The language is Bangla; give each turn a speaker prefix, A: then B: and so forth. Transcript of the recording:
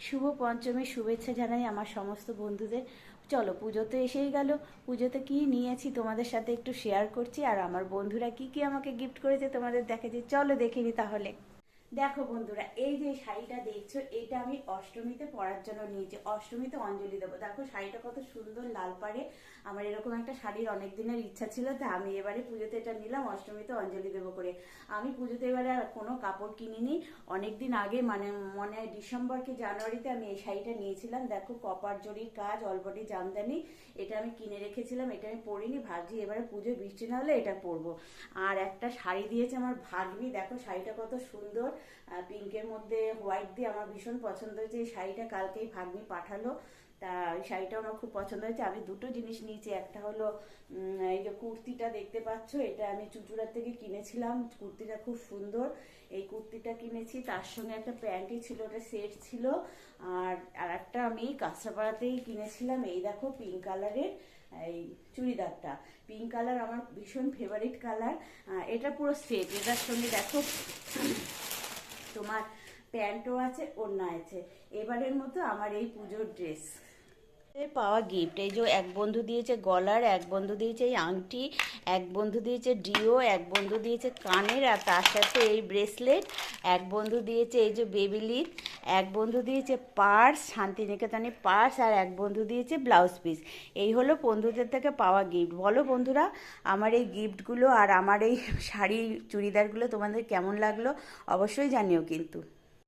A: শুভ পঞ্চমীর শুভেচ্ছা জানাই আমার সমস্ত বন্ধুদের। চলো পুজো তো এসেই গেল। পুজোতে কি নিয়েছি তোমাদের সাথে একটু শেয়ার করছি। আর আমার বন্ধুরা কি কি আমাকে গিফট করেছে তোমাদের দেখেছি চলো দেখিনি তাহলে। দেখো বন্ধুরা, এই যে শাড়িটা দেখছ, এটা আমি অষ্টমীতে পরার জন্য নিয়েছি। অষ্টমীতে অঞ্জলি দেবো। দেখো শাড়িটা কত সুন্দর লাল পাড়ে। আমার এরকম একটা শাড়ির অনেক দিনের ইচ্ছা ছিল, তা আমি এবারে পুজোতে এটা নিলাম, অষ্টমীতে অঞ্জলি দেবো করে। আমি পুজোতে এবারে আর কোনো কাপড় কিনিনি। অনেক দিন আগে মানে মনে হয় ডিসেম্বর কি জানুয়ারিতে আমি এই শাড়িটা নিয়েছিলাম। দেখো কপার জরির কাজ অলবডি জামদানি, এটা আমি কিনে রেখেছিলাম, এটা আমি পরিনি। ভাবছি এবারে পুজো বৃষ্টি না হলে এটা পরবো। আর একটা শাড়ি দিয়েছে আমার ভাগ্নি। দেখো শাড়িটা কত সুন্দর। পিঙ্কের মধ্যে হোয়াইট দিয়ে আমার ভীষণ পছন্দ হয়েছে। এই শাড়িটা কালকেই ভাগ্নি পাঠালো। তা শাড়িটা আমার খুব পছন্দ হয়েছে। আমি দুটো জিনিস নিয়েছি। একটা হলো এই যে কুর্তিটা দেখতে পাচ্ছ, এটা আমি চুচুড়ার থেকে কিনেছিলাম। কুর্তিটা খুব সুন্দর। এই কুর্তিটা কিনেছি। তার সঙ্গে একটা প্যান্টই ছিল, ওটা সেট ছিল। আর আর একটা আমি কাঁচরাপাড়াতেই কিনেছিলাম। এই দেখো পিঙ্ক কালারের এই চুড়িদারটা। পিঙ্ক কালার আমার ভীষণ ফেভারিট কালার এটা পুরো সেট এটার সঙ্গে দেখো তোমার প্যান্টও আছে ওড়না আছে। এবারের মতো আমার এই পুজোর ড্রেস পাওয়া গিফট এই যে এক বন্ধু দিয়েছে গলার, এক বন্ধু দিয়েছে এই আংটি, এক বন্ধু দিয়েছে ডিও, এক বন্ধু দিয়েছে কানের আর তার সাথে এই ব্রেসলেট এক বন্ধু দিয়েছে এই যে বেবিলিট এক বন্ধু দিয়েছে পার্স শান্তিনিকেতনে পার্স আর এক বন্ধু দিয়েছে ব্লাউজ পিস এই হলো বন্ধুদের থেকে পাওয়া গিফট বলো বন্ধুরা, আমার এই গিফটগুলো আর আমার এই শাড়ি চুড়িদারগুলো তোমাদের কেমন লাগল? অবশ্যই জানিও কিন্তু।